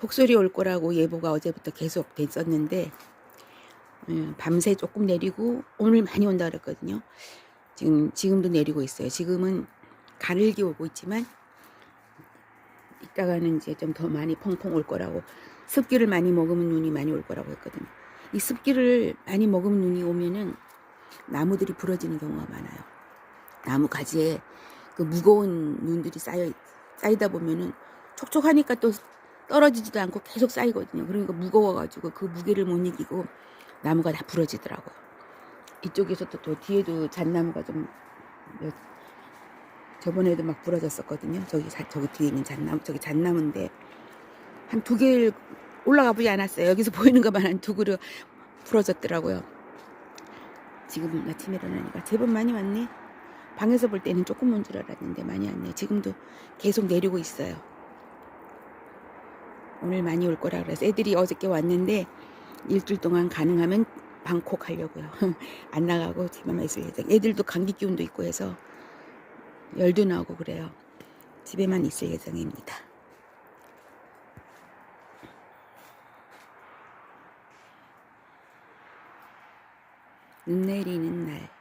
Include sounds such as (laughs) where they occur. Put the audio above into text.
폭설이 올 거라고 예보가 어제부터 계속 됐었는데 음, 밤새 조금 내리고 오늘 많이 온다 그랬거든요. 지금 지금도 내리고 있어요. 지금은 가늘게 오고 있지만 이따가는 이제 좀 더 많이 펑펑 올 거라고 습기를 많이 먹으면 눈이 많이 올 거라고 했거든요. 이 습기를 많이 먹으면 눈이 오면은 나무들이 부러지는 경우가 많아요. 나무 가지에 그 무거운 눈들이 쌓여 쌓이다 보면은 촉촉하니까 또 떨어지지도 않고 계속 쌓이거든요. 그러니까 무거워가지고 그 무게를 못 이기고 나무가 다 부러지더라고요. 이쪽에서도 또 뒤에도 잣나무가 좀 몇- 저번에도 막 부러졌었거든요. 저기 자- 저기 뒤에 있는 잣나무 저기 잣나무인데 한 두 개를 올라가 보지 않았어요. 여기서 (laughs) 보이는 것만 한 두 그루 부러졌더라고요. 지금 아침에 일어나니까 제법 많이 왔네. 방에서 볼 때는 조금 온 줄 알았는데 많이 왔네. 지금도 계속 내리고 있어요. 오늘 많이 올 거라 그래서 애들이 어저께 왔는데 일주일 동안 가능하면 방콕 하려고요. (laughs) 안 나가고 집에만 있을 예정. 애들도 감기 기운도 있고 해서 열도 나오고 그래요. 집에만 있을 예정입니다. 눈 내리는 날.